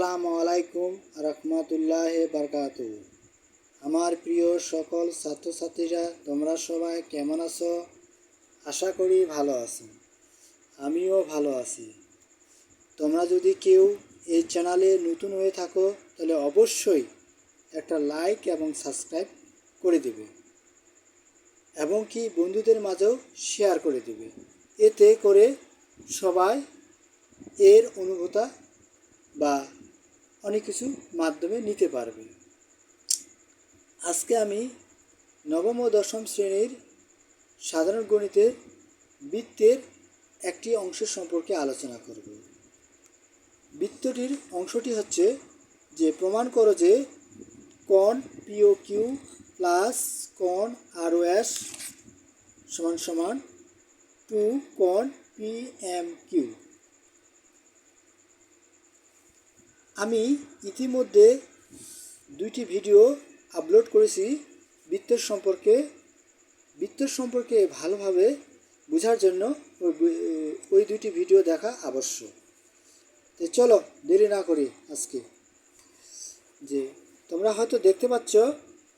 আসসালামু আলাইকুম রহমতুল্লাহ বারকাত। আমার প্রিয় সকল ছাত্রছাত্রীরা, তোমরা সবাই কেমন আছো? আশা করি ভালো আছো। আমিও ভালো আছি। তোমরা যদি কেউ এই চ্যানেলে নতুন হয়ে থাকো, তাহলে অবশ্যই একটা লাইক এবং সাবস্ক্রাইব করে দেবে। এবং কি বন্ধুদের মাঝেও শেয়ার করে দেবে। এতে করে সবাই এর অনুভূতা বা অনেক কিছু মাধ্যমে নিতে পারবে আজকে আমি নবম ও দশম শ্রেণির সাধারণ গণিতের বৃত্তের একটি অংশ সম্পর্কে আলোচনা করব। বৃত্তটির অংশটি হচ্ছে যে, প্রমাণ করো যে কন পিও কিউ প্লাস কন আর ও এস সমান সমান টু কন পি এম কিউ আমি ইতিমধ্যে দুইটি ভিডিও আপলোড করেছি বৃত্তের সম্পর্কে। বৃত্তের সম্পর্কে ভালোভাবে বোঝার জন্য ওই দুইটি ভিডিও দেখা আবশ্যক। তো চলো, দেরি না করি আজকে। যে, তোমরা হয়তো দেখতে পাচ্ছ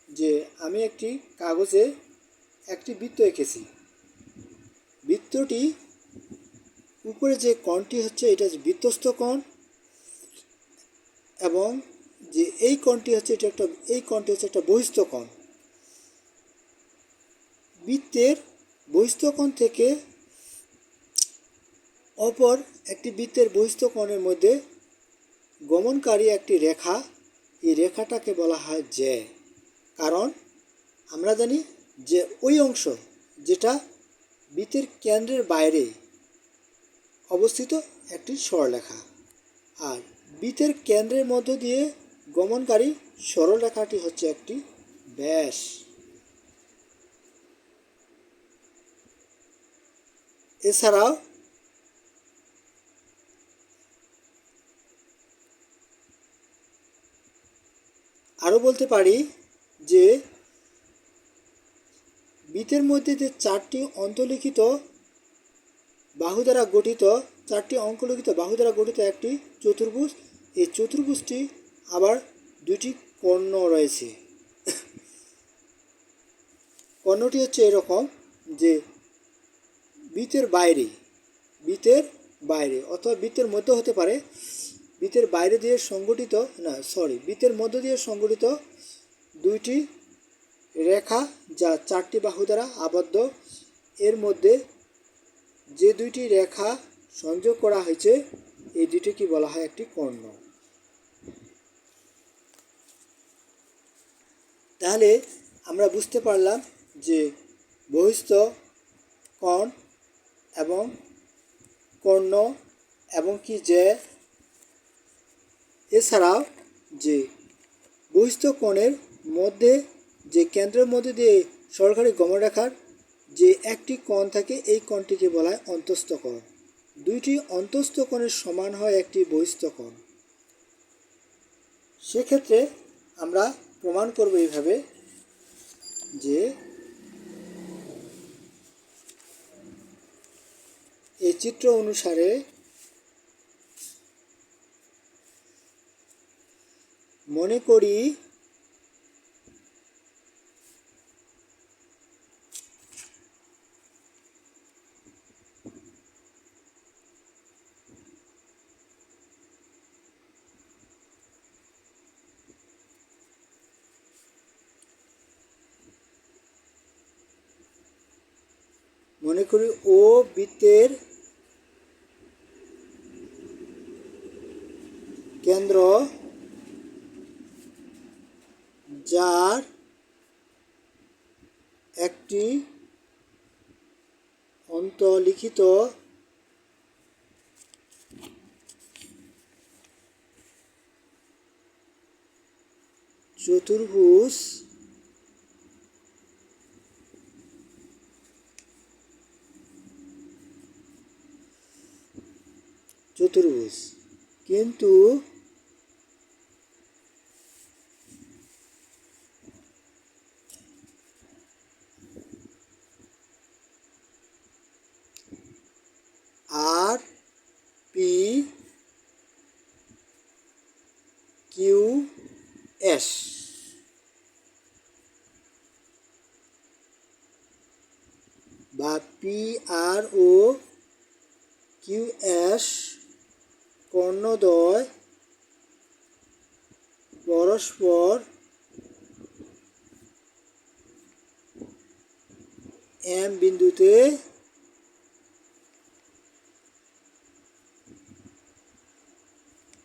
যে আমি একটি কাগজে একটি বৃত্ত এঁকেছি। বৃত্তটি উপরে যে কণটি হচ্ছে, এটা বৃত্তস্থ কোণ। এবং যে এই কোণটি হচ্ছে, এটা একটা, এই কোণটি হচ্ছে একটা বহিস্থ কোণ। বৃত্তের বহিস্থ থেকে অপর একটি বৃত্তের বহিস্থ কোণের মধ্যে গমনকারী একটি রেখা, এই রেখাটাকে বলা হয় যে কারণ আমরা জানি যে ওই অংশ যেটা বৃত্তের কেন্দ্রের বাইরে অবস্থিত একটি স্বরলেখা। আর বৃত্তের কেন্দ্রের মধ্য দিয়ে গমনকারী সরল সরলরেখাটি হচ্ছে একটি ব্যাস। এছাড়াও আরও বলতে পারি যে বৃত্তের মধ্যে যে চারটি অন্তলিখিত বাহু দ্বারা গঠিত, চারটি অঙ্কলিখিত বাহু দ্বারা গঠিত একটি চতুর্ভুজ এই চতুর্ভুজটি আবার দুটি কর্ণ রয়েছে। কর্ণটি হচ্ছে এরকম যে বৃত্তের বাইরে বৃত্তের বাইরে, অথবা বৃত্তের মধ্যে হতে পারে বৃত্তের বাইরে দিয়ে সংগঠিত, না সরি বৃত্তের মধ্য দিয়ে সংগঠিত দুইটি রেখা যা চারটি বাহু দ্বারা আবদ্ধ। এর মধ্যে যে দুইটি রেখা সংযোগ করা হয়েছে, এই দুটিকে বলা হয় একটি কর্ণ। তাহলে আমরা বুঝতে পারলাম যে বহিস্থ কণ এবং কর্ণ এবং কি যে এছাড়াও যে বহিস্থ কোণের মধ্যে যে কেন্দ্রের মধ্যে দিয়ে সরকারি গমরেখার যে একটি কোণ থাকে, এই কোণটিকে বলা হয় অন্তস্থ কোণ। দুইটি অন্তস্থ কোণের সমান হয় একটি বহিস্থ কোণ। সেক্ষেত্রে আমরা প্রমাণ করব এইভাবে যে এই চিত্র অনুসারে মনে করি মনে করি ও বৃত্তের কেন্দ্র যার একটি অন্তলিখিত চতুর্ভুজ চতুর্ভুজ। কিন্তু আর পি কিউ এস। বা পি আর ও কিউ এস কর্ণদ্বয় পরস্পর এম বিন্দুতে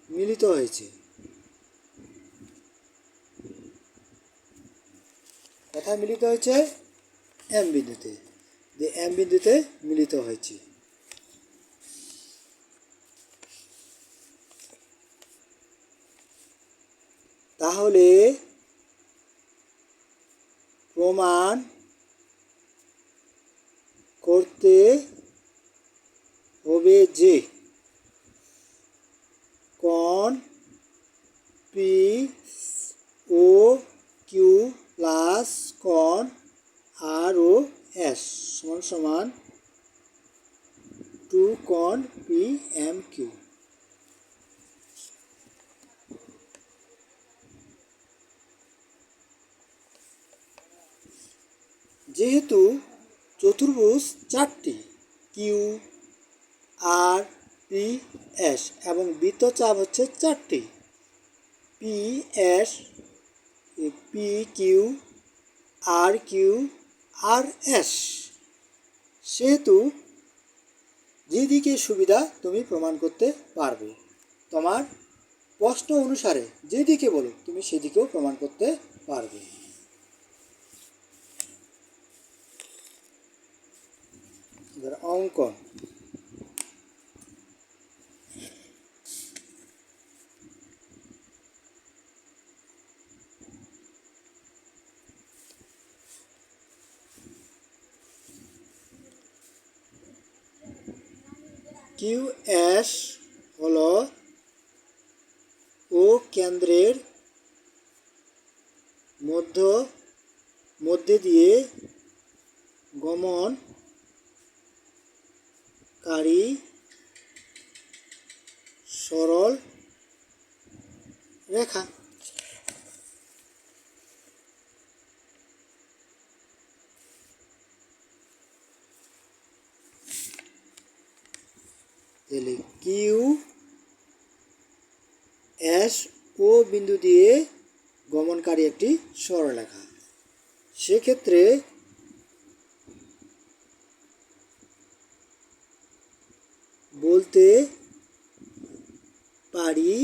মিলিত হয়েছে। কোথায় মিলিত হয়েছে? এম বিন্দুতে। যে এম বিন্দুতে মিলিত হয়েছে। তাহলে প্রমাণ করতে হবে যে কন পি ও কিউ প্লাস কন আর ও এস সমান সমান টু কন পি এম কিউ। যেহেতু চতুর্ভুজ চারটি কিউ আর পি এস এবং বৃত্তচাপ হচ্ছে চারটি। P S P Q R Q R S সেহেতু যেদিকে সুবিধা তুমি প্রমাণ করতে পারবে। তোমার প্রশ্ন অনুসারে যেদিকে বলো, তুমি সেদিকেও প্রমাণ করতে পারবে। অঙ্কন। কিউ এস হলো ও কেন্দ্রের মধ্য মধ্যে দিয়ে গমনকারী সরল রেখা। তাহলে কিউ এস ও বিন্দু দিয়ে গমনকারী একটি সরলরেখা। সেক্ষেত্রে বলতে পারি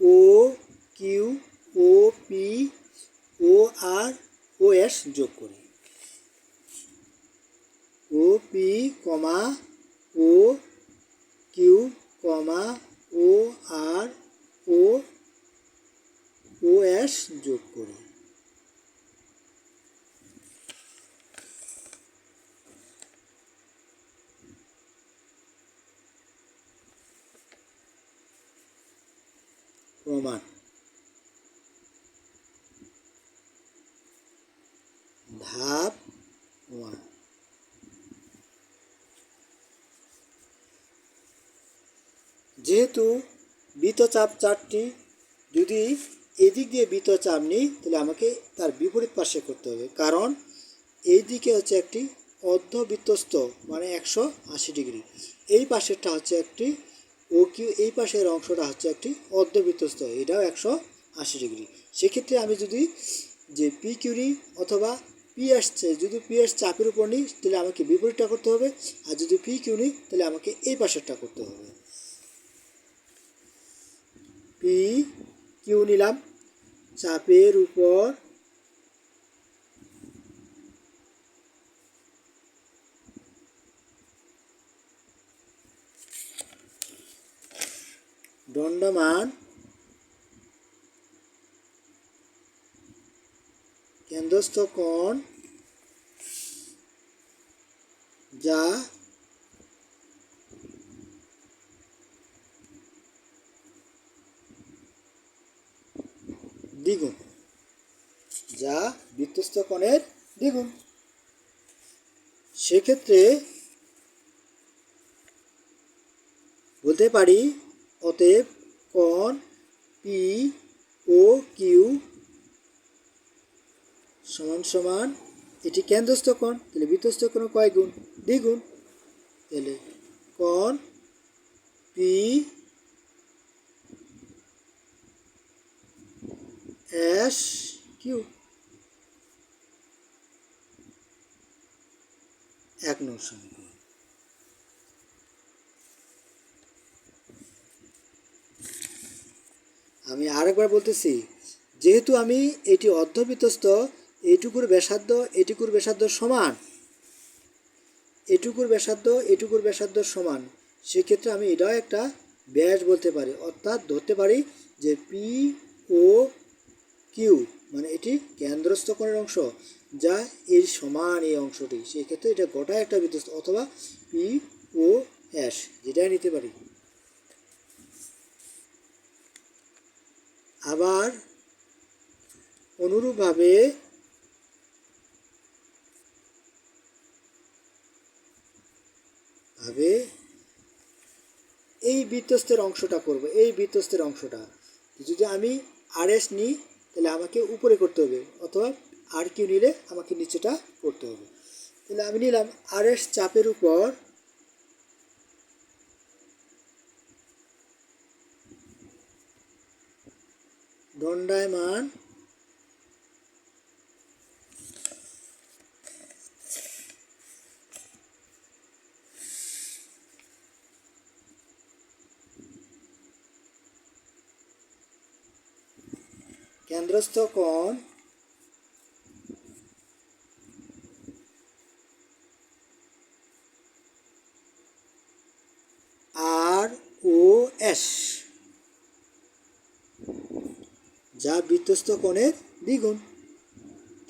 O Q O P O R O S যোগ করি। O P comma O Q comma O R ও ও এস যোগ করি। যেহেতু বৃত্তচাপ চারটি যদি এদিক দিয়ে বৃত্তচাপ নিই, তাহলে আমাকে তার বিপরীত পাশে করতে হবে। কারণ এই দিকে হচ্ছে একটি অর্ধবৃত্তস্ত মানে একশো আশি ডিগ্রি। এই পাশেরটা হচ্ছে একটি ও কিউ এই পাশের অংশটা হচ্ছে একটি অর্ধবৃত্তস্ত এটাও একশো আশি ডিগ্রি। সেক্ষেত্রে আমি যদি যে পি কিউরি অথবা পি আসছে যদি পি এস চাপের উপর নিই, তাহলে আমাকে বিপরীতটা করতে হবে। আর যদি পি কিউ নিই, তাহলে আমাকে এই পাশেরটা করতে হবে। পি কিউ নিলাম। চাপের উপর। দণ্ডমান। কেন্দ্রস্থ কোণ যা দ্বিগুণ। যা বৃত্তস্থ কোণের দ্বিগুণ। সেক্ষেত্রে বলতে পারি, অতএব কোণ পি ও কিউ সমান সমান এটি কেন্দ্রস্থ কোণ, তাহলে বৃত্তস্থ কোণ কয় গুণ? দ্বিগুণ। তাহলে কোণ পি এস কিউ এক নং সমীকরণ। আমি আরেকবার বলতেছি, যেহেতু আমি এটি অর্ধবিতস্ত এটুকুর ব্যাসার্ধ এটুকুর ব্যাসার্ধ সমান, এটুকুর ব্যাসার্ধ এটুকুর ব্যাসার্ধ সমান, সেক্ষেত্রে আমি এটাও একটা ব্যাস বলতে পারি, অর্থাৎ ধরতে পারি যে পি ও কিউ মানে এটি কেন্দ্রস্থ কোণের অংশ যা এর সমান এই অংশটি। সেই ক্ষেত্রে এটা গোটা একটা বিধ্বস্ত অথবা পি ও এস যেটাই নিতে পারি। আবার অনুরূপভাবে ভাবে এই বৃত্তস্থের অংশটা করব, এই বৃত্তস্থের অংশটা। যদি আমি আর এস নিই তাহলে আমাকে উপরে করতে হবে, অথবা আর কিউ নিলে আমাকে নিচেটা করতে হবে। তাহলে আমি নিলাম আর এস চাপের উপর দণ্ডায়মান কেন্দ্রস্থ কোণ আর ও এস যা বৃত্তস্থ কোণের দ্বিগুণ।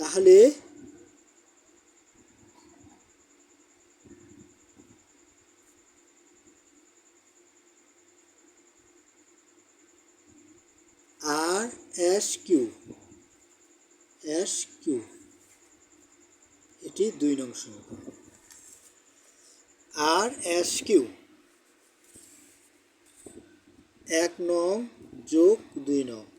তাহলে R S Q S Q, এটি দুই নং সমীকরণ। আর এস কিউ, এক নং যোগ দুই নং।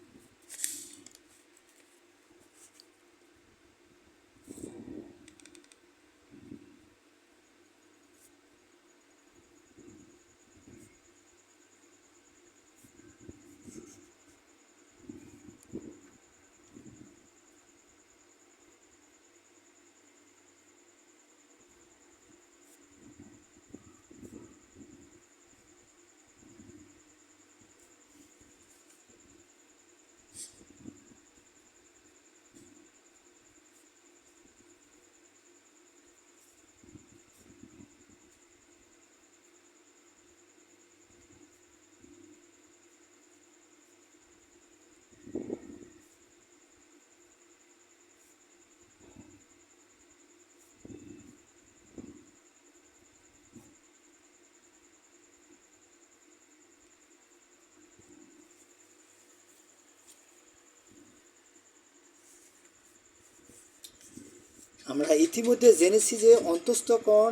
আমরা ইতিমধ্যে জেনেছি যে অন্তস্থ কোণ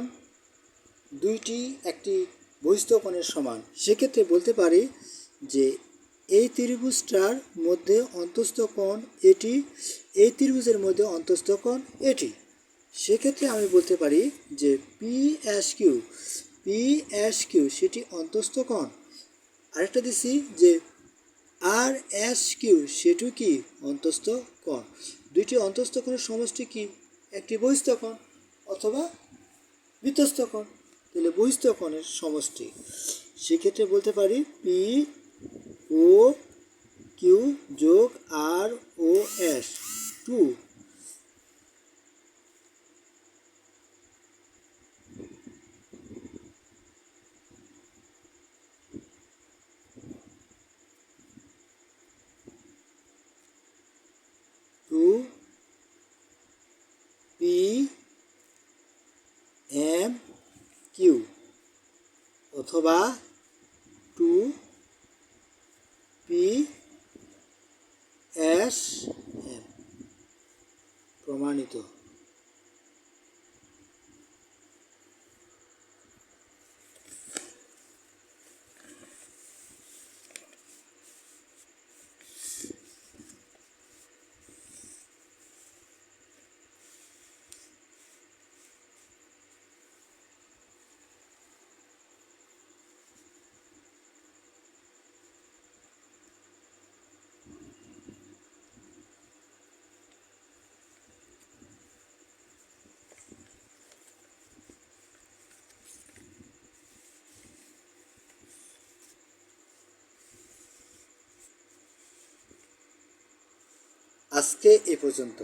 দুইটি, একটি বহিস্থ কোণের সমান। সেক্ষেত্রে বলতে পারি যে এই ত্রিভুজটার মধ্যে অন্তস্থ কোণ এটি, এই ত্রিভুজের মধ্যে অন্তস্থ কোণ এটি। সেক্ষেত্রে আমি বলতে পারি যে P S Q P S Q সেটি অন্তস্থ কোণ। আরেকটা দিছি যে আর এস কিউ সেটু কি? অন্তস্থ কোণ। দুইটি অন্তস্থ কোণের সমষ্টি কি? একটি বহিস্থ কোণ অথবা বৃত্তস্থ কোণ তাহলে বহিস্থ কোণের সমষ্টি। সেক্ষেত্রে বলতে পারি পি ও কিউ যোগ আর ও S two two P M Q অথবা টু পি এস এম প্রমাণিত আজকে এ পর্যন্ত।